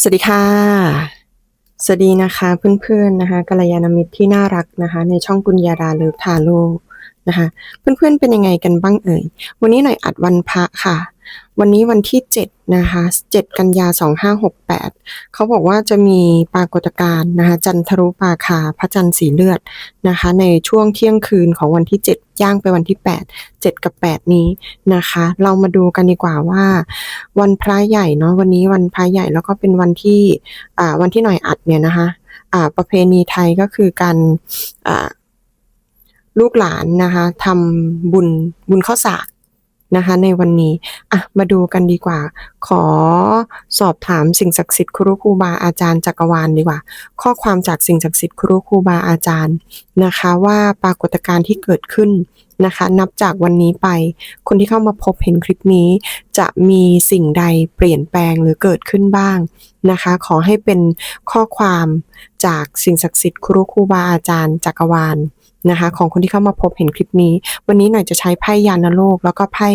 สวัสดีค่ะ สวัสดีนะคะเพื่อนๆนะคะกัลยาณมิตรที่น่ารักนะคะ ในช่องกุญญาดาเลิฟทาโร่นะคะ เพื่อนๆเป็นยังไงกันบ้างเอ่ย วันนี้หน่อยอัดวันพระค่ะ วันนี้วันที่ 7 นะคะ7กันยา 2568 เขาบอกว่าจะมีปรากฏการณ์นะคะจันทรุปราคาพระจันทร์สีเลือดนะคะ ในช่วงเที่ยงคืนของวันที่ 7 ย่างไปวันที่ 8 7 กับ 8 นี้นะคะ เรามาดูกันดีกว่าว่า วันพระใหญ่เนาะวันนี้วันพระใหญ่แล้วก็เป็นวันที่อ่าวันที่หน่อยอัดเนี่ยนะคะอ่าประเพณีไทยก็คือการอ่าลูกหลานนะคะทำบุญบุญข้าวสาก นะคะในวันนี้อะมาดูกันดีกว่า ขอสอบถามสิ่งศักดิ์สิทธิ์ครูครูบาอาจารย์จักรวาลดีกว่า ข้อความจากสิ่งศักดิ์สิทธิ์ครูครูบาอาจารย์นะคะว่าปรากฏการณ์ที่เกิดขึ้นนะคะ นับจากวันนี้ไป คนที่เข้ามาพบเห็นคลิปนี้ จะมีสิ่งใดเปลี่ยนแปลงหรือเกิดขึ้นบ้างนะคะ ขอให้เป็นข้อความจากสิ่งศักดิ์สิทธิ์ครูครูบาอาจารย์จักรวาล นะคะ ของคนที่เข้ามาพบเห็นคลิปนี้ วันนี้หน่อยจะใช้ไพ่ยานโลก แล้วก็ไพ่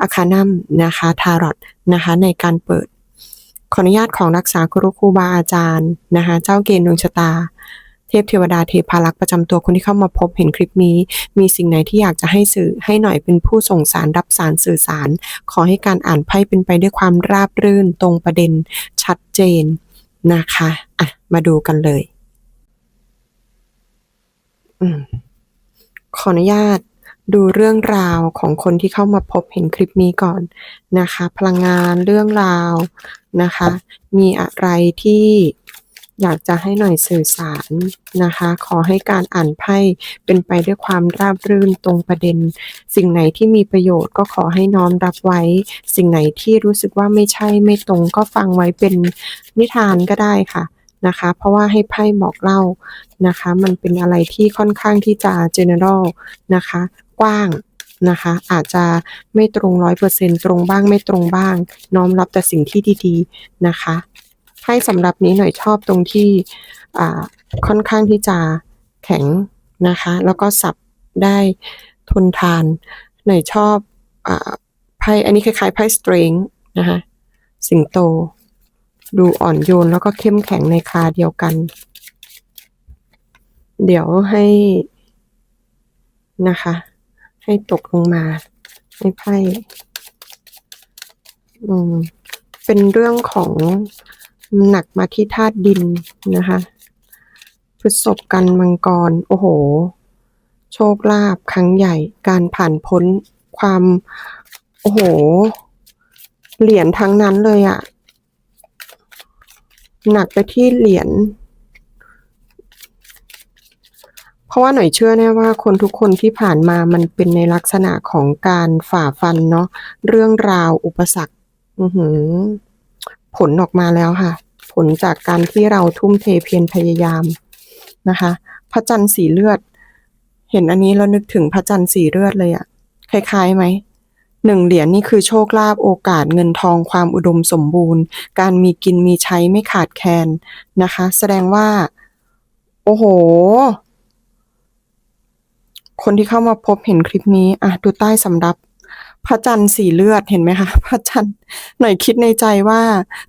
อาคานัมนะคะทารอตนะคะในการเปิด ขออนุญาตของรักษาครูครูบาอาจารย์นะคะเจ้าเกณฑ์ดวงชะตาเทพเทวดาเทพารักษ์ประจำตัวคนที่เข้ามาพบเห็นคลิปนี้ มีสิ่งไหนที่อยากจะให้สื่อให้หน่อยเป็นผู้ส่งสารรับสารสื่อสาร ขอให้การอ่านไพ่เป็นไปด้วยความราบรื่นตรงประเด็น ชัดเจนนะคะ อะ มาดูกันเลย อืม ขออนุญาตดูเรื่องราวของคนที่เข้ามาพบเห็นคลิปนี้ก่อนนะคะ พลังงานเรื่องราวนะคะ มีอะไรที่อยากจะให้หน่อยสื่อสารนะคะ ขอให้การอ่านไพ่เป็นไปด้วยความราบรื่นตรงประเด็น สิ่งไหนที่มีประโยชน์ก็ขอให้น้อมรับไว้ สิ่งไหนที่รู้สึกว่าไม่ใช่ไม่ตรงก็ฟังไว้เป็นนิทานก็ได้ค่ะ นะคะ เพราะว่าให้ไพ่บอกเล่านะคะ มันเป็นอะไรที่ค่อนข้างที่จะ general นะคะ กว้างนะคะ อาจจะไม่ตรงร้อยเปอร์เซ็นตรงบ้างไม่ตรงบ้าง น้อมรับแต่สิ่งที่ดีๆนะคะไพ่สำหรับนี้หน่อยชอบตรงที่อ่าค่อนข้างที่จะแข็งนะคะ แล้วก็สับได้ทนทาน หน่อยชอบอาไพ่อันนี้คล้ายๆไพ่สตริงนะคะสิงโต ดูอ่อนโยนแล้วก็เข้มแข็งในคาเดียวกัน เดี๋ยวให้นะคะ ให้ตกลงมาให้ไพ่อืมเป็นเรื่องของหนักมาที่ธาตุดินนะคะพฤษภกันมังกร โอ้โห โชคลาภครั้งใหญ่ การผ่านพ้นความ โอ้โห เหรียญทั้งนั้นเลยอะ หนักไปที่เหรียญเพราะว่าหน่อยเชื่อแน่ว่าคนทุกคนที่ผ่านมามันเป็นในลักษณะของการฝ่าฟันเนาะเรื่องราวอุปสรรคผลออกมาแล้วค่ะ ผลจากการที่เราทุ่มเทเพียรพยายามนะคะ พระจันทร์สีเลือด เห็นอันนี้แล้วนึกถึงพระจันทร์สีเลือดเลยอะคล้ายๆไหม หนึ่งเหรียญนี่คือโชคลาภโอกาสเงินทองความอุดมสมบูรณ์ การมีกินมีใช้ไม่ขาดแคลนนะคะ แสดงว่า โอ้โห คนที่เข้ามาพบเห็นคลิปนี้อะดูใต้สำรับพระจันทร์สีเลือดเห็นไหมคะพระจันทร์หน่อยคิดในใจว่า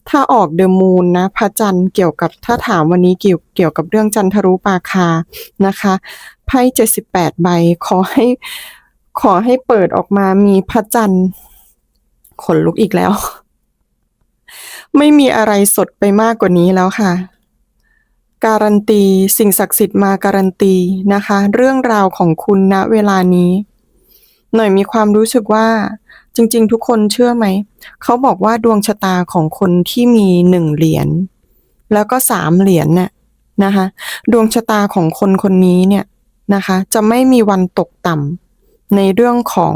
ถ้าออกเดอะมูนนะพระจันทร์เกี่ยวกับถ้าถามวันนี้เกี่ยวเกี่ยวกับเรื่องจันทรุปาคานะคะไพ่เจ็ดสิบแปดใบขอให้ ขอให้เปิดออกมามีพระจันทร์ขนลุกอีกแล้ว ไม่มีอะไรสดไปมากกว่านี้แล้วค่ะ การันตีสิ่งศักดิ์สิทธิ์มาการันตีนะคะ เรื่องราวของคุณณเวลานี้ หน่อยมีความรู้สึกว่า จริง ๆ ทุกคนเชื่อไหม เขาบอกว่าดวงชะตาของคนที่มีหนึ่งเหรียญแล้วก็สามเหรียญเนี่ยนะคะ ดวงชะตาของคนคนนี้เนี่ยนะคะ จะไม่มีวันตกต่ำ ในเรื่องของ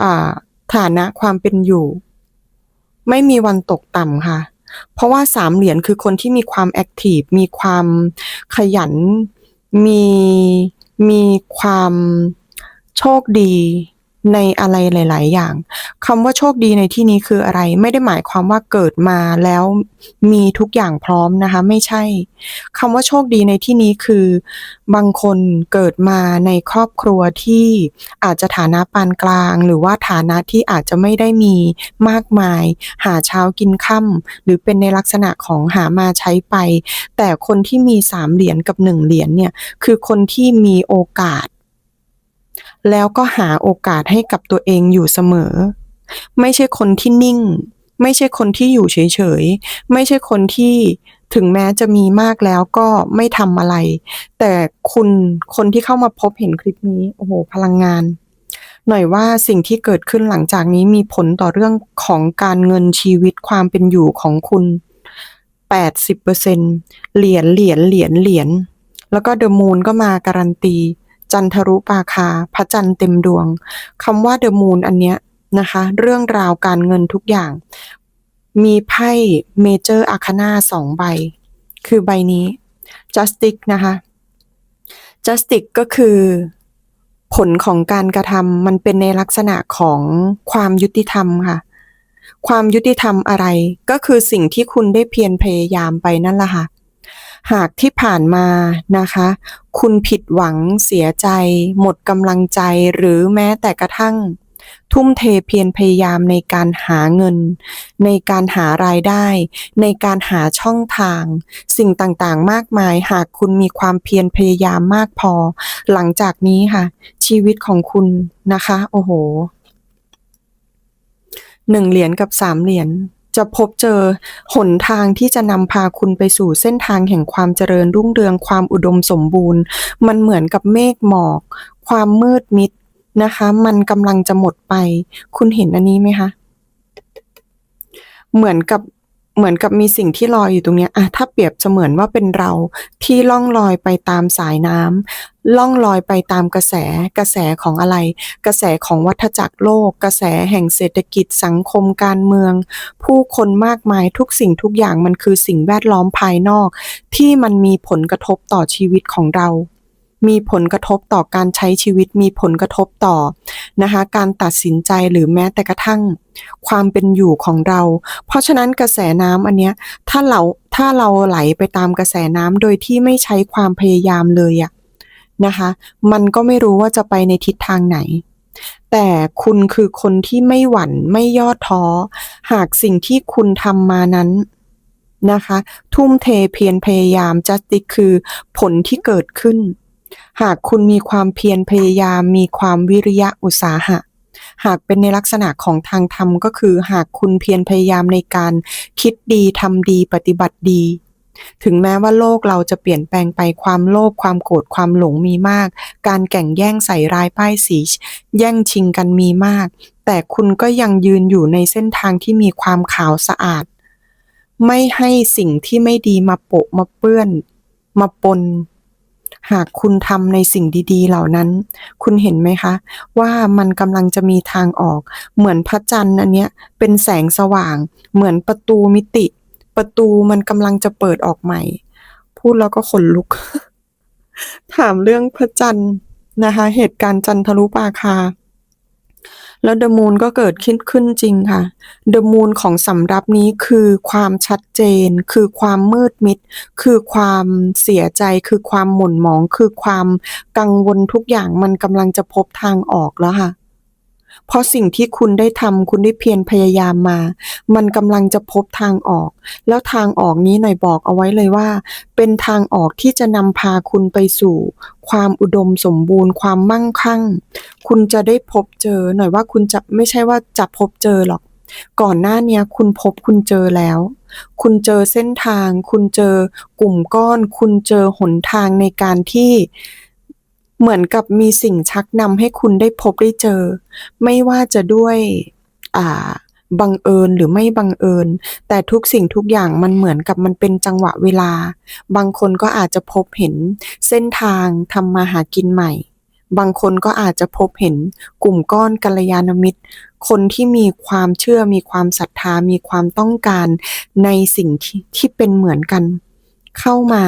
อ่าฐานะความเป็นอยู่ ไม่มีวันตกต่ำค่ะ เพราะว่าสามเหรียญคือคนที่มีความแอคทีฟมีความขยันมีมีความโชคดี ในอะไรหลาย ๆ อย่างคำว่าโชคดีในที่นี้คืออะไร ไม่ได้หมายความว่าเกิดมาแล้วมีทุกอย่างพร้อมนะคะ ไม่ใช่คำว่าโชคดีในที่นี้คือ บางคนเกิดมาในครอบครัวที่อาจจะฐานะปานกลาง หรือว่าฐานะที่อาจจะไม่ได้มีมากมาย หาเช้ากินค่ำหรือเป็นในลักษณะของหามาใช้ไป แต่คนที่มีสามเหรียญกับหนึ่งเหรียญเนี่ยคือคนที่มีโอกาส แล้วก็หาโอกาสให้กับตัวเองอยู่เสมอ ไม่ใช่คนที่นิ่ง ไม่ใช่คนที่อยู่เฉยๆ ไม่ใช่คนที่ถึงแม้จะมีมากแล้วก็ไม่ทำอะไร แต่คุณคนที่เข้ามาพบเห็นคลิปนี้ โอ้โห พลังงาน หน่อยว่าสิ่งที่เกิดขึ้นหลังจากนี้มีผลต่อเรื่องของการเงินชีวิตความเป็นอยู่ของคุณ 80%เหรียญเหรียญเหรียญเหรียญแล้วก็เดอะมูนก็มาการันตี จันทรุปาคา พระจันทร์เต็มดวงคำว่าเดอะมูนอันเนี้ยนะคะ เรื่องราวการเงินทุกอย่าง มีไพ่เมเจอร์อาคานาสองใบ คือใบนี้ justice นะคะ justice ก็คือผลของการกระทำมันเป็นในลักษณะของความยุติธรรมค่ะ ความยุติธรรมอะไรก็คือสิ่งที่คุณได้เพียรพยายามไปนั่นแหละค่ะ หากที่ผ่านมานะคะ คุณผิดหวังเสียใจ หมดกำลังใจหรือแม้แต่กระทั่ง ทุ่มเทเพียรพยายามในการหาเงิน ในการหารายได้ ในการหาช่องทาง สิ่งต่างๆ มากมาย หากคุณมีความเพียรพยายามมากพอ หลังจากนี้ค่ะ ชีวิตของคุณนะคะ โอ้โหหนึ่งเหรียญกับสามเหรียญ จะพบเจอหนทางที่จะนำพาคุณไปสู่เส้นทางแห่งความเจริญรุ่งเรืองความอุดมสมบูรณ์ มันเหมือนกับเมฆหมอก ความมืดมิดนะคะ มันกำลังจะหมดไป คุณเห็นอันนี้ไหมคะ เหมือนกับ เหมือนกับมีสิ่งที่ลอยอยู่ตรงเนี้ยอะถ้าเปรียบเสมือนว่าเป็นเราที่ล่องลอยไปตามสายน้ำล่องลอยไปตามกระแส กระแสของอะไร กระแสของวัฏจักรโลก กระแสแห่งเศรษฐกิจสังคมการเมือง ผู้คนมากมายทุกสิ่งทุกอย่างมันคือสิ่งแวดล้อมภายนอก ที่มันมีผลกระทบต่อชีวิตของเรา มีผลกระทบต่อการใช้ชีวิต มีผลกระทบต่อนะคะการตัดสินใจหรือแม้แต่กระทั่งความเป็นอยู่ของเรา เพราะฉะนั้นกระแสน้ำอันเนี้ยถ้าเราถ้าเราไหลไปตามกระแสน้ำโดยที่ไม่ใช้ความพยายามเลยอะนะคะ มันก็ไม่รู้ว่าจะไปในทิศทางไหน แต่คุณคือคนที่ไม่หวั่นไม่ย่อท้อ หากสิ่งที่คุณทำมานั้นนะคะ ทุ่มเทเพียรพยายามจัสติคือผลที่เกิดขึ้น หากคุณมีความเพียรพยายามมีความวิริยะอุตสาหะ หากเป็นในลักษณะของทางธรรมก็คือ หากคุณเพียรพยายามในการคิดดีทำดีปฏิบัติดี ถึงแม้ว่าโลกเราจะเปลี่ยนแปลงไปความโลภความโกรธความหลงมีมาก การแข่งแย่งใส่ร้ายป้ายสี แย่งชิงกันมีมาก แต่คุณก็ยังยืนอยู่ในเส้นทางที่มีความขาวสะอาด ไม่ให้สิ่งที่ไม่ดีมาโปะมาเปื้อน มาปน หากคุณทำในสิ่งดีๆ เหล่านั้น คุณเห็นไหมคะ ว่ามันกำลังจะมีทางออก เหมือนพระจันทร์อันเนี้ยเป็นแสงสว่าง เหมือนประตูมิติ ประตูมันกำลังจะเปิดออกใหม่ พูดแล้วก็ขนลุก ถามเรื่องพระจันทร์นะคะ เหตุการณ์จันทรุปราคา แล้วเดอะมูนก็เกิดขึ้นขึ้นจริงค่ะเดอะมูนของสำรับนี้คือความชัดเจน คือความมืดมิด คือความเสียใจ คือความหม่นหมอง คือความกังวลทุกอย่างมันกำลังจะพบทางออกแล้วค่ะ เพราะสิ่งที่คุณได้ทำคุณได้เพียรพยายามมา มันกำลังจะพบทางออก แล้วทางออกนี้หน่อยบอกเอาไว้เลยว่า เป็นทางออกที่จะนำพาคุณไปสู่ ความอุดมสมบูรณ์ ความมั่งคั่ง คุณจะได้พบเจอหน่อยว่าคุณจะไม่ใช่ว่าจะพบเจอหรอก ก่อนหน้านี้คุณพบคุณเจอแล้ว คุณเจอเส้นทาง คุณเจอกลุ่มก้อน คุณเจอหนทางในการที่ เหมือนกับมีสิ่งชักนำให้คุณได้พบได้เจอ ไม่ว่าจะด้วยอ่าบังเอิญหรือไม่บังเอิญ แต่ทุกสิ่งทุกอย่างมันเหมือนกับมันเป็นจังหวะเวลา บางคนก็อาจจะพบเห็นเส้นทางทำมาหากินใหม่ บางคนก็อาจจะพบเห็นกลุ่มก้อนกัลยาณมิตร คนที่มีความเชื่อมีความศรัทธามีความต้องการในสิ่งที่ที่เป็นเหมือนกัน เข้ามา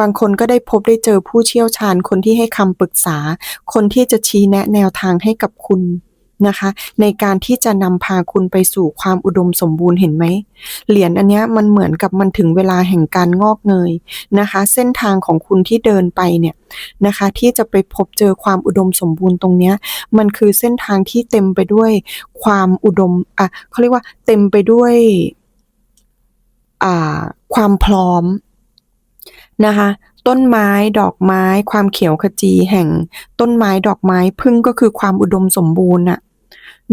บางคนก็ได้พบได้เจอผู้เชี่ยวชาญคนที่ให้คำปรึกษา คนที่จะชี้แนะแนวทางให้กับคุณนะคะ ในการที่จะนำพาคุณไปสู่ความอุดมสมบูรณ์เห็นไหมเหรียญอันเนี้ยมันเหมือนกับมันถึงเวลาแห่งการงอกเงยนะคะ เส้นทางของคุณที่เดินไปเนี่ยนะคะ ที่จะไปพบเจอความอุดมสมบูรณ์ตรงเนี้ยมันคือเส้นทางที่เต็มไปด้วยความอุดมอะเขาเรียกว่าเต็มไปด้วยอ่าความพร้อม นะคะ ต้นไม้ดอกไม้ ความเขียวขจีแห่ง ต้นไม้ดอกไม้พึ่งก็คือความอุดมสมบูรณ์น่ะ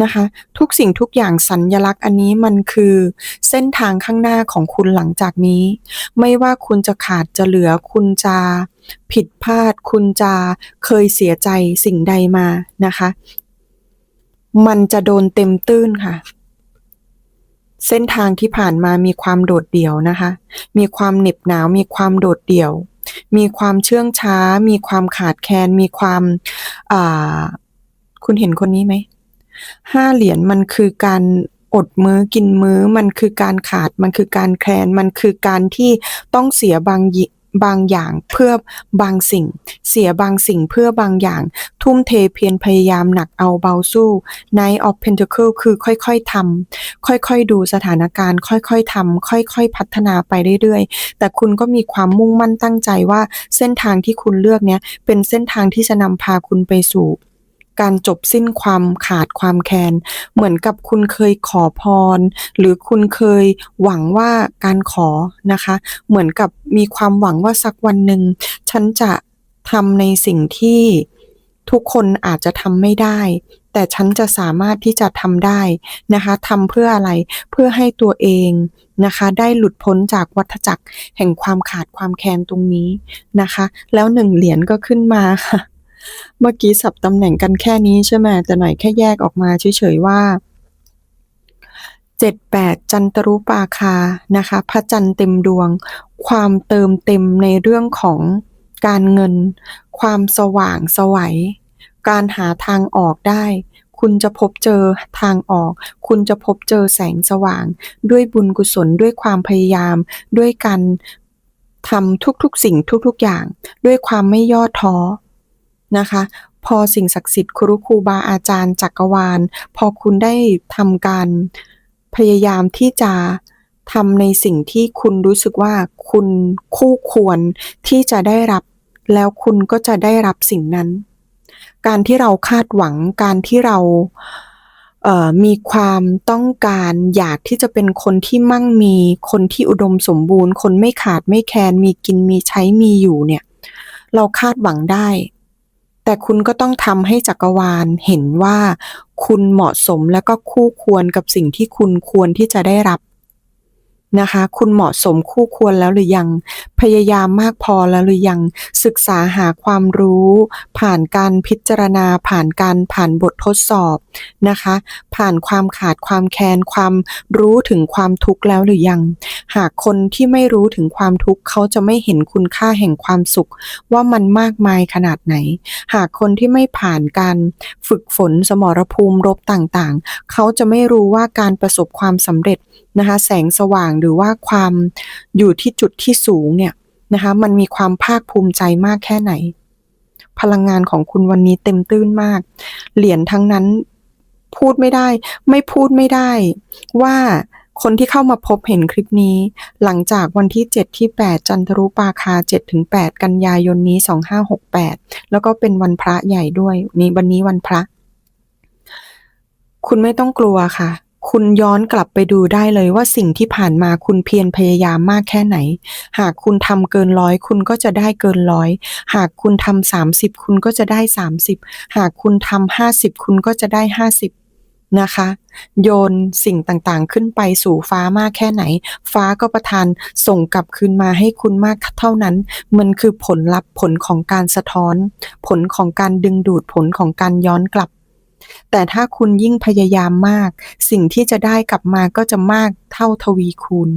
นะคะ ทุกสิ่งทุกอย่างสัญญลักษณ์อันนี้มันคือเส้นทางข้างหน้าของคุณหลังจากนี้ ไม่ว่าคุณจะขาดจะเหลือคุณจะผิดพลาด คุณจะเคยเสียใจสิ่งใดมานะคะ มันจะโดนเต็มตื้นค่ะ เส้นทางที่ผ่านมามีความโดดเดี่ยวนะคะ มีความเหน็บหนาว มีความโดดเดี่ยว มีความเชื่องช้า มีความขาดแคลน มีความอ่าคุณเห็นคนนี้ไหม ห้าเหรียญมันคือการอดมื้อกินมื้อ มันคือการขาด มันคือการแคลน มันคือการที่ต้องเสียบางยิ บางอย่างเพื่อบางสิ่ง เสียบางสิ่งเพื่อบางอย่าง ทุ่มเทเพียรพยายามหนักเอาเบาสู้ Knight of Pentacle คือค่อยๆทำค่อยๆดูสถานการณ์ ค่อยๆทำค่อยๆพัฒนาไปเรื่อยๆ แต่คุณก็มีความมุ่งมั่นตั้งใจว่าเส้นทางที่คุณเลือกเนี้ยเป็นเส้นทางที่จะนำพาคุณไปสู่ การจบสิ้นความขาดความแคลนเหมือนกับคุณเคยขอพร หรือคุณเคยหวังว่าการขอนะคะ เหมือนกับมีความหวังว่าสักวันหนึ่งฉันจะทำในสิ่งที่ทุกคนอาจจะทำไม่ได้ แต่ฉันจะสามารถที่จะทำได้นะคะทำเพื่ออะไรเพื่อให้ตัวเองนะคะ ได้หลุดพ้นจากวัฏจักรแห่งความขาดความแคลนตรงนี้นะคะ แล้วหนึ่งเหรียญก็ขึ้นมาค่ะ เมื่อกี้สับตำแหน่งกันแค่นี้ใช่ไหมแต่หน่อยแค่แยกออกมาเฉยๆว่าเจ็ดแปดจันตรุปาคานะคะพระจันทร์เต็มดวง ความเติมเต็มในเรื่องของการเงิน ความสว่างสวัย การหาทางออกได้ คุณจะพบเจอทางออก คุณจะพบเจอแสงสว่าง ด้วยบุญกุศลด้วยความพยายาม ด้วยการทำทุกๆสิ่งทุกๆอย่าง ด้วยความไม่ย่อท้อ นะคะ พอสิ่งศักดิ์สิทธิ์ครูครูบาอาจารย์จักรวาล พอคุณได้ทำการพยายามที่จะทำในสิ่งที่คุณรู้สึกว่าคุณคู่ควรที่จะได้รับ แล้วคุณก็จะได้รับสิ่งนั้น การที่เราคาดหวังการที่เราเมีความต้องการอยากที่จะเป็นคนที่มั่งมี คนที่อุดมสมบูรณ์ คนไม่ขาดไม่แคลนมีกินมีใช้มีอยู่เนี่ย เราคาดหวังได้ แต่คุณก็ต้องทำให้จักรวาลเห็นว่าคุณเหมาะสมและก็คู่ควรกับสิ่งที่คุณควรที่จะได้รับ นะคะ คุณเหมาะสมคู่ควรแล้วหรือยัง พยายามมากพอแล้วหรือยัง ศึกษาหาความรู้ ผ่านการพิจารณา ผ่านการผ่านบททดสอบนะคะ ผ่านความขาดความแคลนความรู้ถึงความทุกข์แล้วหรือยัง หากคนที่ไม่รู้ถึงความทุกข์เขาจะไม่เห็นคุณค่าแห่งความสุข ว่ามันมากมายขนาดไหน หากคนที่ไม่ผ่านการฝึกฝนสมรภูมิรบต่างๆ เขาจะไม่รู้ว่าการประสบความสำเร็จ นะคะแสงสว่างหรือว่าความอยู่ที่จุดที่สูงเนี่ยนะคะมันมีความภาคภูมิใจมากแค่ไหน พลังงานของคุณวันนี้เต็มตื้นมาก เหรียญทั้งนั้นพูดไม่ได้ ไม่พูดไม่ได้ว่าคนที่เข้ามาพบเห็นคลิปนี้ หลังจากวันที่ 7 ที่ 8 จันทรุปราคา 7 ถึง 8 กันยายนนี้ 2568 แล้วก็เป็นวันพระใหญ่ด้วย นี่วันนี้วันพระ คุณไม่ต้องกลัวค่ะ คุณย้อนกลับไปดูได้เลยว่าสิ่งที่ผ่านมาคุณเพียรพยายามมากแค่ไหน หากคุณทำเกินร้อยคุณก็จะได้เกินร้อยหากคุณทำสามสิบคุณก็จะได้สามสิบหากคุณทำห้าสิบคุณก็จะได้ห้าสิบนะคะ โยนสิ่งต่างๆขึ้นไปสู่ฟ้ามากแค่ไหน ฟ้าก็ประทานส่งกลับคืนมาให้คุณมากเท่านั้น มันคือผลลัพธ์ผลของการสะท้อน ผลของการดึงดูดผลของการย้อนกลับ แต่ถ้าคุณยิ่งพยายามมาก สิ่งที่จะได้กลับมาก็จะมากเท่าทวีคูณ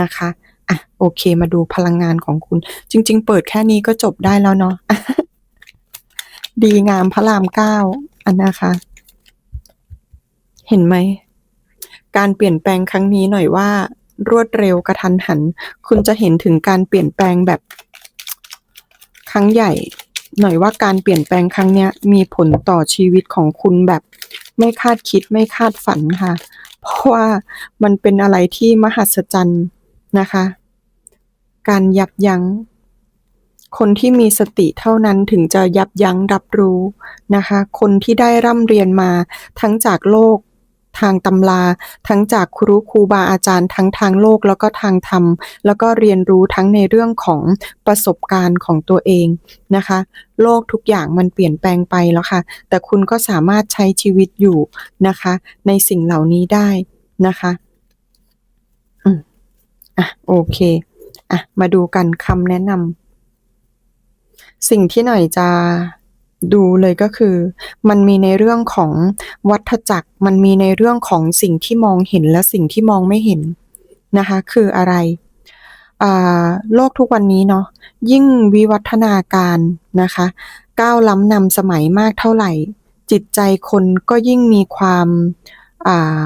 นะคะอะโอเคมาดูพลังงานของคุณ จริง ๆ เปิดแค่นี้ก็จบได้แล้วเนาะดีงามพระรามเก้าอันนะคะ เห็นไหม การเปลี่ยนแปลงครั้งนี้หน่อยว่า รวดเร็วกระทันหัน คุณจะเห็นถึงการเปลี่ยนแปลงแบบ ครั้งใหญ่ หน่อยว่าการเปลี่ยนแปลงครั้งเนี้ยมีผลต่อชีวิตของคุณแบบไม่คาดคิดไม่คาดฝันค่ะ เพราะว่ามันเป็นอะไรที่มหัศจรรย์นะคะ การยับยัง้ง คนที่มีสติเท่านั้นถึงจะยับยั้งรับรู้นะคะ คนที่ได้ร่ำเรียนมาทั้งจากโลก ทางตำรา ทั้งจากครูครูบาอาจารย์ทั้งทางโลกแล้วก็ทางธรรม แล้วก็เรียนรู้ทั้งในเรื่องของประสบการณ์ของตัวเองนะคะ โลกทุกอย่างมันเปลี่ยนแปลงไปแล้วค่ะ แต่คุณก็สามารถใช้ชีวิตอยู่นะคะ ในสิ่งเหล่านี้ได้นะคะอืมอะโอเคอะมาดูกันคำแนะนำสิ่งที่หน่อยจะ ดูเลยก็คือ มันมีในเรื่องของวัฏจักร มันมีในเรื่องของสิ่งที่มองเห็นและสิ่งที่มองไม่เห็นนะคะคืออะไรโลกทุกวันนี้เนาะยิ่งวิวัฒนาการนะคะก้าวล้ำนำสมัยมากเท่าไหร่ จิตใจคนก็ยิ่งมีความ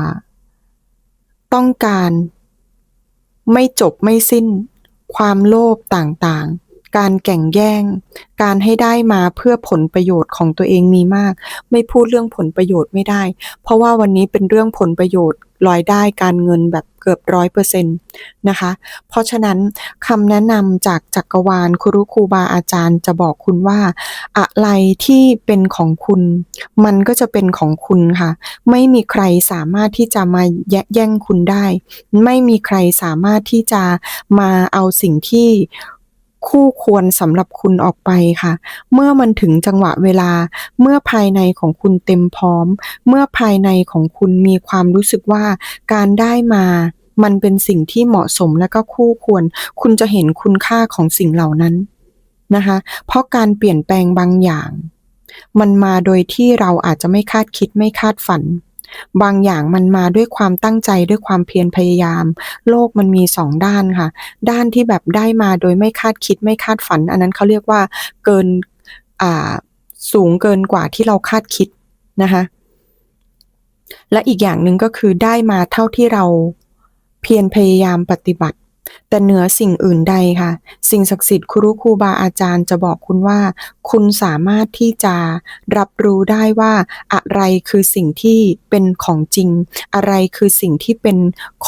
าต้องการ ไม่จบไม่สิ้น ความโลภต่างๆ การแก่งแย่ง การให้ได้มาเพื่อผลประโยชน์ของตัวเองมีมาก ไม่พูดเรื่องผลประโยชน์ไม่ได้ เพราะว่าวันนี้เป็นเรื่องผลประโยชน์รายได้การเงินแบบเกือบร้อยเปอร์เซ็นต์นะคะ เพราะฉะนั้นคำแนะนำจากจักรวาลครูครูบาอาจารย์จะบอกคุณว่า อะไรที่เป็นของคุณ มันก็จะเป็นของคุณค่ะ ไม่มีใครสามารถที่จะมาแย่งคุณได้ ไม่มีใครสามารถที่จะมาเอาสิ่งที่ คู่ควรสำหรับคุณออกไปค่ะ เมื่อมันถึงจังหวะเวลา เมื่อภายในของคุณเต็มพร้อม เมื่อภายในของคุณมีความรู้สึกว่าการได้มามันเป็นสิ่งที่เหมาะสมและก็คู่ควร คุณจะเห็นคุณค่าของสิ่งเหล่านั้นนะคะ เพราะการเปลี่ยนแปลงบางอย่าง มันมาโดยที่เราอาจจะไม่คาดคิดไม่คาดฝัน บางอย่างมันมาด้วยความตั้งใจด้วยความเพียรพยายาม โลกมันมีสองด้านค่ะ ด้านที่แบบได้มาโดยไม่คาดคิดไม่คาดฝัน อันนั้นเขาเรียกว่าเกินอ่าสูงเกินกว่าที่เราคาดคิดนะคะและอีกอย่างหนึ่งก็คือได้มาเท่าที่เราเพียรพยายามปฏิบัติ แต่เหนือสิ่งอื่นใดค่ะ สิ่งศักดิ์สิทธิ์ครูครูบาอาจารย์จะบอกคุณว่า คุณสามารถที่จะรับรู้ได้ว่าอะไรคือสิ่งที่เป็นของจริง อะไรคือสิ่งที่เป็น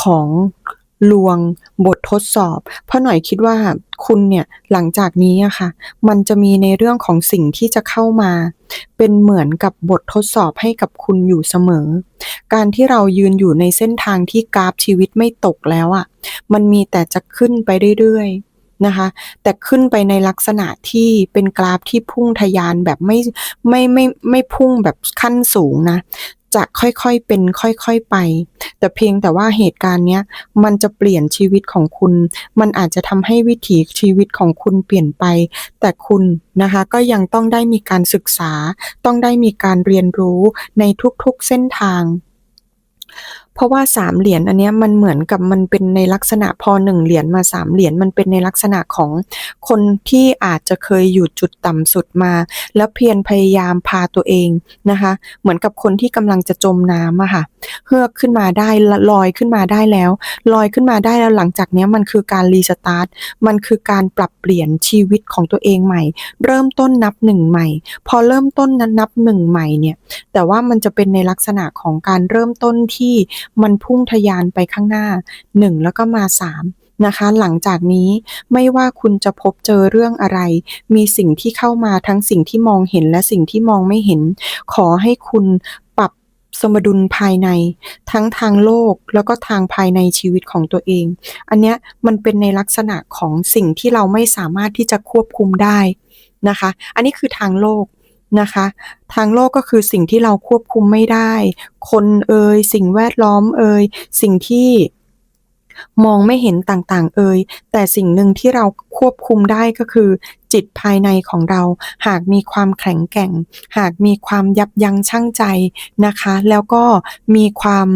ของ ลวง บททดสอบ เพราะหน่อยคิดว่าคุณเนี่ยหลังจากนี้อะค่ะ มันจะมีในเรื่องของสิ่งที่จะเข้ามา เป็นเหมือนกับบททดสอบให้กับคุณอยู่เสมอ การที่เรายืนอยู่ในเส้นทางที่กราฟชีวิตไม่ตกแล้วอะมันมีแต่จะขึ้นไปเรื่อยๆนะคะ แต่ขึ้นไปในลักษณะที่เป็นกราฟที่พุ่งทะยานแบบไม่ไม่ไม่ไม่พุ่งแบบขั้นสูงนะ จะค่อยๆเป็นค่อยๆไป แต่เพียงแต่ว่าเหตุการณ์เนี้ยมันจะเปลี่ยนชีวิตของคุณ มันอาจจะทำให้วิถีชีวิตของคุณเปลี่ยนไป แต่คุณนะคะก็ยังต้องได้มีการศึกษา ต้องได้มีการเรียนรู้ในทุกๆเส้นทาง เพราะว่าสามเหรียญอันนี้มันเหมือนกับมันเป็นในลักษณะพอหนึ่งเหรียญมาสามเหรียญมันเป็นในลักษณะของคนที่อาจจะเคยอยู่จุดต่ำสุดมา แล้วเพียรพยายามพาตัวเองนะคะ เหมือนกับคนที่กำลังจะจมน้ำอะค่ะเฮือกขึ้นมาได้ลอยขึ้นมาได้แล้ว ลอยขึ้นมาได้แล้วหลังจากนี้มันคือการรีสตาร์ทมันคือการปรับเปลี่ยนชีวิตของตัวเองใหม่ เริ่มต้นนับหนึ่งใหม่ พอเริ่มต้นนั้นนับหนึ่งใหม่เนี่ยแต่ว่ามันจะเป็นในลักษณะของการเริ่มต้นที่มันพุ่งทะยานไปข้างหน้า 1 แล้วก็มา 3นะคะหลังจากนี้ไม่ว่าคุณจะพบเจอเรื่องอะไร มีสิ่งที่เข้ามาทั้งสิ่งที่มองเห็นและสิ่งที่มองไม่เห็น ขอให้คุณปรับสมดุลภายใน ทั้งทางโลกแล้วก็ทางภายในชีวิตของตัวเอง อันนี้มันเป็นในลักษณะของสิ่งที่เราไม่สามารถที่จะควบคุมได้นะคะ อันนี้คือทางโลก นะคะ ทางโลกก็คือสิ่งที่เราควบคุมไม่ได้ คนเอ่ยสิ่งแวดล้อมเอ่ยสิ่งที่มองไม่เห็นต่างๆ เอ่ยแต่สิ่งหนึ่งที่เราควบคุมได้ก็คือ จิตภายในของเรา หากมีความแข็งแกร่ง หากมีความยับยั้งชั่งใจนะคะ แล้วก็มีความ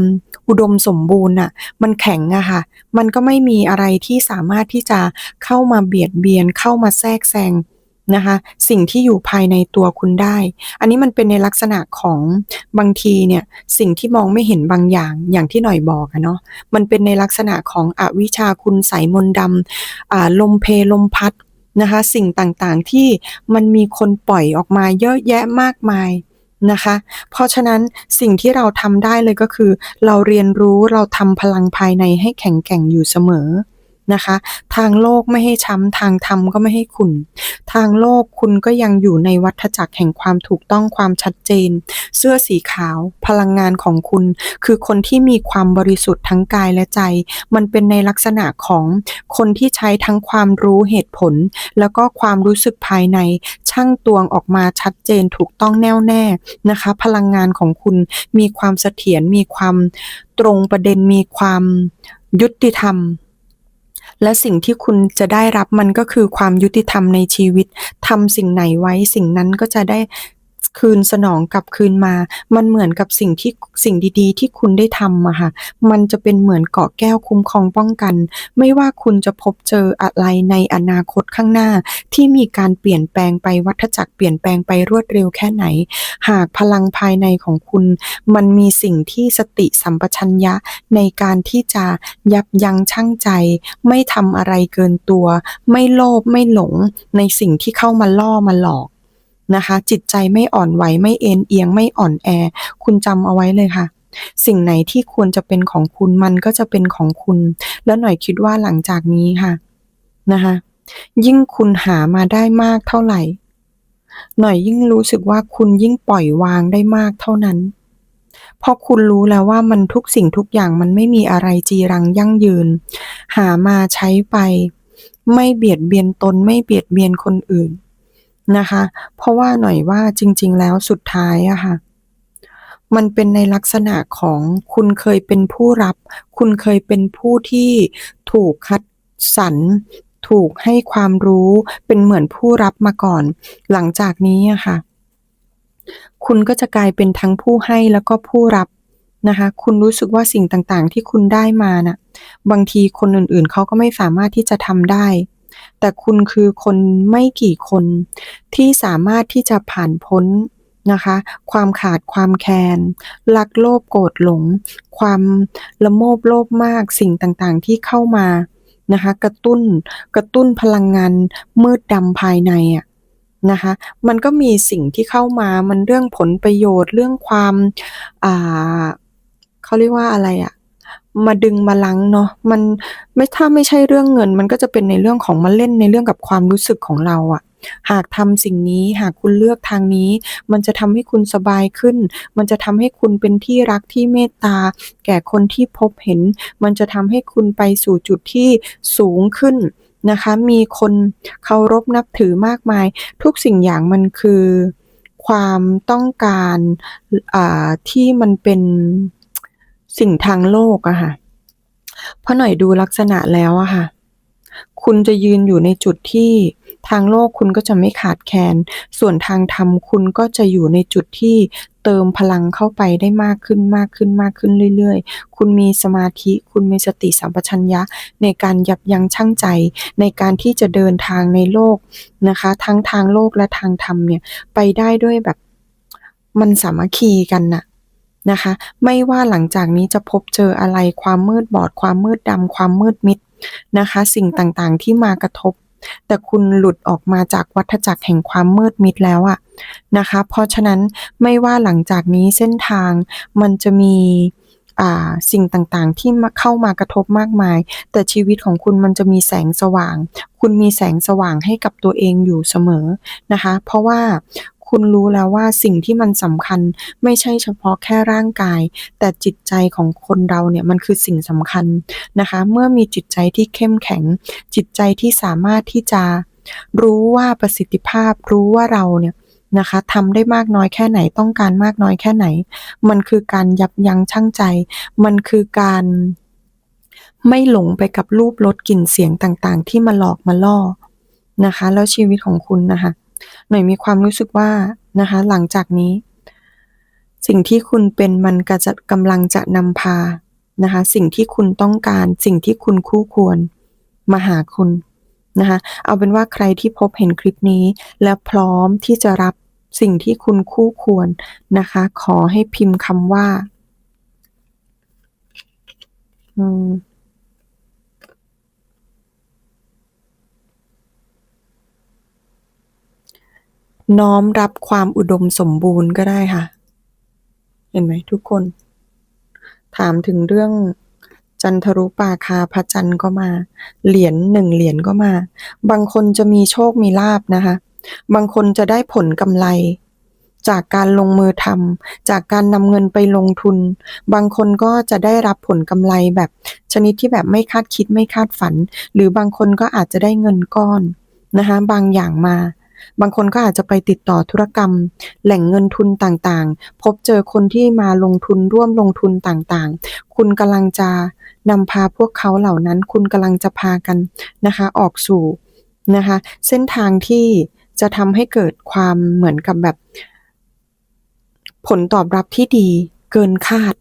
อุดมสมบูรณ์อะ มันแข็งอะค่ะ มันก็ไม่มีอะไรที่สามารถที่จะเข้ามาเบียดเบียนเข้ามาแทรกแซง นะคะ สิ่งที่อยู่ภายในตัวคุณได้ อันนี้มันเป็นในลักษณะของบางทีเนี่ยสิ่งที่มองไม่เห็นบางอย่างอย่างที่หน่อยบอกอะเนาะมันเป็นในลักษณะของอวิชาคุณใสมนดำลมเพลมพัดนะคะสิ่งต่างๆที่มันมีคนปล่อยออกมาเยอะแยะมากมายนะคะ เพราะฉะนั้นสิ่งที่เราทำได้เลยก็คือ เราเรียนรู้เราทำพลังภายในให้แข็งแกร่งอยู่เสมอ นะคะ ทางโลกไม่ให้ช้ำทางธรรมก็ไม่ให้ขุนทางโลกคุณก็ยังอยู่ในวัฏจักรแห่งความถูกต้องความชัดเจน เสื้อสีขาว พลังงานของคุณ คือคนที่มีความบริสุทธิ์ทั้งกายและใจ มันเป็นในลักษณะของคนที่ใช้ทั้งความรู้เหตุผล แล้วก็ความรู้สึกภายในช่างตวงออกมาชัดเจนถูกต้องแน่วแน่นะคะ พลังงานของคุณมีความเสถียรมีความตรงประเด็นมีความยุติธรรม และสิ่งที่คุณจะได้รับมันก็คือความยุติธรรมในชีวิตทำสิ่งไหนไว้สิ่งนั้นก็จะได้ คืนสนองกลับคืนมา มันเหมือนกับสิ่งที่สิ่งดีๆ ที่คุณได้ทำอะค่ะ มันจะเป็นเหมือนเกาะแก้วคุ้มครองป้องกัน ไม่ว่าคุณจะพบเจออะไรในอนาคตข้างหน้า ที่มีการเปลี่ยนแปลงไปวัฏจักรเปลี่ยนแปลงไปรวดเร็วแค่ไหน หากพลังภายในของคุณ มันมีสิ่งที่สติสัมปชัญญะในการที่จะยับยั้งชั่งใจ ไม่ทำอะไรเกินตัว ไม่โลภไม่หลงในสิ่งที่เข้ามาล่อมาหลอก นะคะ จิตใจไม่อ่อนไหวไม่เอ็นเอียงไม่อ่อนแอ คุณจำเอาไว้เลยค่ะ สิ่งไหนที่ควรจะเป็นของคุณมันก็จะเป็นของคุณ แล้วหน่อยคิดว่าหลังจากนี้ค่ะนะคะ ยิ่งคุณหามาได้มากเท่าไหร่ หน่อยยิ่งรู้สึกว่าคุณยิ่งปล่อยวางได้มากเท่านั้นพราะคุณรู้แล้วว่ามันทุกสิ่งทุกอย่างมันไม่มีอะไรจีรังยั่งยืน หามาใช้ไป ไม่เบียดเบียนตนไม่เบียดเบียนคนอื่น นะคะ เพราะว่าหน่อยว่าจริง ๆ แล้วสุดท้ายอะค่ะ มันเป็นในลักษณะของคุณเคยเป็นผู้รับ คุณเคยเป็นผู้ที่ถูกคัดสรรถูกให้ความรู้เป็นเหมือนผู้รับมาก่อน หลังจากนี้อะค่ะ คุณก็จะกลายเป็นทั้งผู้ให้แล้วก็ผู้รับนะคะ คุณรู้สึกว่าสิ่งต่างๆ ที่คุณได้มาน่ะ บางทีคนอื่นๆเขาก็ไม่สามารถที่จะทำได้ แต่คุณคือคนไม่กี่คนที่สามารถที่จะผ่านพ้นนะคะ ความขาดความแคลนรักโลภโกรธหลง ความละโมบโลภมากสิ่งต่างๆที่เข้ามานะคะกระตุ้นกระตุ้นพลังงานมืดดำภายในอะนะคะมันก็มีสิ่งที่เข้ามามันเรื่องผลประโยชน์เรื่องความอ่าเขาเรียกว่าอะไรอะ มาดึงมาลังเนาะมันไม่ถ้าไม่ใช่เรื่องเงิน มันก็จะเป็นในเรื่องของมาเล่นในเรื่องกับความรู้สึกของเราอะหากทำสิ่งนี้หากคุณเลือกทางนี้ มันจะทำให้คุณสบายขึ้น มันจะทำให้คุณเป็นที่รักที่เมตตา แก่คนที่พบเห็น มันจะทำให้คุณไปสู่จุดที่สูงขึ้นนะคะ มีคนเคารพนับถือมากมาย ทุกสิ่งอย่างมันคือความต้องการอ่าที่มันเป็น สิ่งทางโลกอะค่ะ เพราะหน่อยดูลักษณะแล้วอะค่ะ คุณจะยืนอยู่ในจุดที่ทางโลกคุณก็จะไม่ขาดแคลน ส่วนทางธรรมคุณก็จะอยู่ในจุดที่เติมพลังเข้าไปได้มากขึ้นมากขึ้นมากขึ้นเรื่อยๆ คุณมีสมาธิ คุณมีสติสัมปชัญญะในการยับยั้งชั่งใจในการที่จะเดินทางในโลกนะคะ ทั้งทางโลกและทางธรรมเนี่ยไปได้ด้วยแบบมันสามัคคีกันน่ะ นะคะ ไม่ว่าหลังจากนี้จะพบเจออะไรความมืดบอด ความมืดดำความมืดมิดนะคะ สิ่งต่างๆที่มากระทบ แต่คุณหลุดออกมาจากวัฏจักรแห่งความมืดมิดแล้วอะนะคะ เพราะฉะนั้นไม่ว่าหลังจากนี้เส้นทางมันจะมีสิ่งต่างๆ ที่เข้ามากระทบมากมาย แต่ชีวิตของคุณมันจะมีแสงสว่าง คุณมีแสงสว่างให้กับตัวเองอยู่เสมอนะคะ เพราะว่า คุณรู้แล้วว่าสิ่งที่มันสำคัญไม่ใช่เฉพาะแค่ร่างกาย แต่จิตใจของคนเราเนี่ยมันคือสิ่งสำคัญนะคะ เมื่อมีจิตใจที่เข้มแข็ง จิตใจที่สามารถที่จะรู้ว่าประสิทธิภาพ รู้ว่าเราเนี่ยนะคะทำได้มากน้อยแค่ไหนต้องการมากน้อยแค่ไหน มันคือการยับยั้งชั่งใจ มันคือการไม่หลงไปกับรูปรสกลิ่นเสียงต่างๆ ที่มาหลอกมาล่อนะคะ แล้วชีวิตของคุณนะคะ หน่อยมีความรู้สึกว่านะคะหลังจากนี้ สิ่งที่คุณเป็นมันก็จะกำลังจะนำพานะคะสิ่งที่คุณต้องการสิ่งที่คุณคู่ควรมาหาคุณนะคะเอาเป็นว่าใครที่พบเห็นคลิปนี้ และพร้อมที่จะรับสิ่งที่คุณคู่ควรนะคะ ขอให้พิมพ์คำว่า อืม น้อมรับความอุดมสมบูรณ์ก็ได้ค่ะ เห็นไหมทุกคน ถามถึงเรื่องจันทรุปาคาพระจันทร์ก็มา เหรียญหนึ่งเหรียญก็มา บางคนจะมีโชคมีลาบนะคะ บางคนจะได้ผลกำไร จากการลงมือทำจากการนำเงินไปลงทุน บางคนก็จะได้รับผลกำไรแบบชนิดที่แบบไม่คาดคิดไม่คาดฝัน หรือบางคนก็อาจจะได้เงินก้อนนะคะบางอย่างมา บางคนก็อาจจะไปติดต่อธุรกรรม แหล่งเงินทุนต่างๆ พบเจอคนที่มาลงทุนร่วมลงทุนต่างๆ คุณกำลังจะนำพาพวกเขาเหล่านั้น คุณกำลังจะพากันนะคะออกสู่นะคะเส้นทางที่จะทำให้เกิดความเหมือนกับแบบ ผลตอบรับที่ดีเกินคาด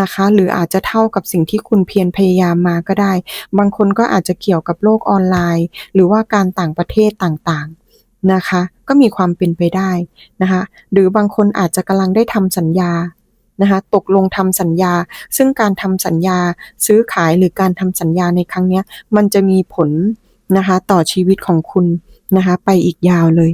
นะคะ หรืออาจจะเท่ากับสิ่งที่คุณเพียรพยายามมาก็ได้ บางคนก็อาจจะเกี่ยวกับโลกออนไลน์ หรือว่าการต่างประเทศต่างๆ นะคะ ก็มีความเป็นไปได้นะคะ หรือบางคนอาจจะกำลังได้ทำสัญญานะคะตกลงทำสัญญา ซึ่งการทำสัญญาซื้อขายหรือการทำสัญญาในครั้งนี้มันจะมีผลนะคะต่อชีวิตของคุณนะคะไปอีกยาวเลย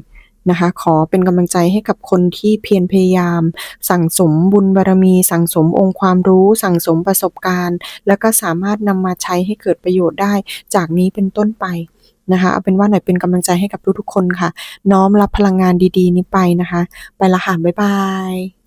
นะคะขอเป็นกำลังใจให้กับคนที่เพียรพยายาม สั่งสมบุญบารมี สั่งสมองค์ความรู้ สั่งสมประสบการณ์ แล้วก็สามารถนำมาใช้ให้เกิดประโยชน์ได้ จากนี้เป็นต้นไป นะคะเอาเป็นว่าหน่อยเป็นกำลังใจให้กับทุกๆคนค่ะ น้อมรับพลังงานดีๆ นี้ไปนะคะ ไปละค่ะบ๊ายบาย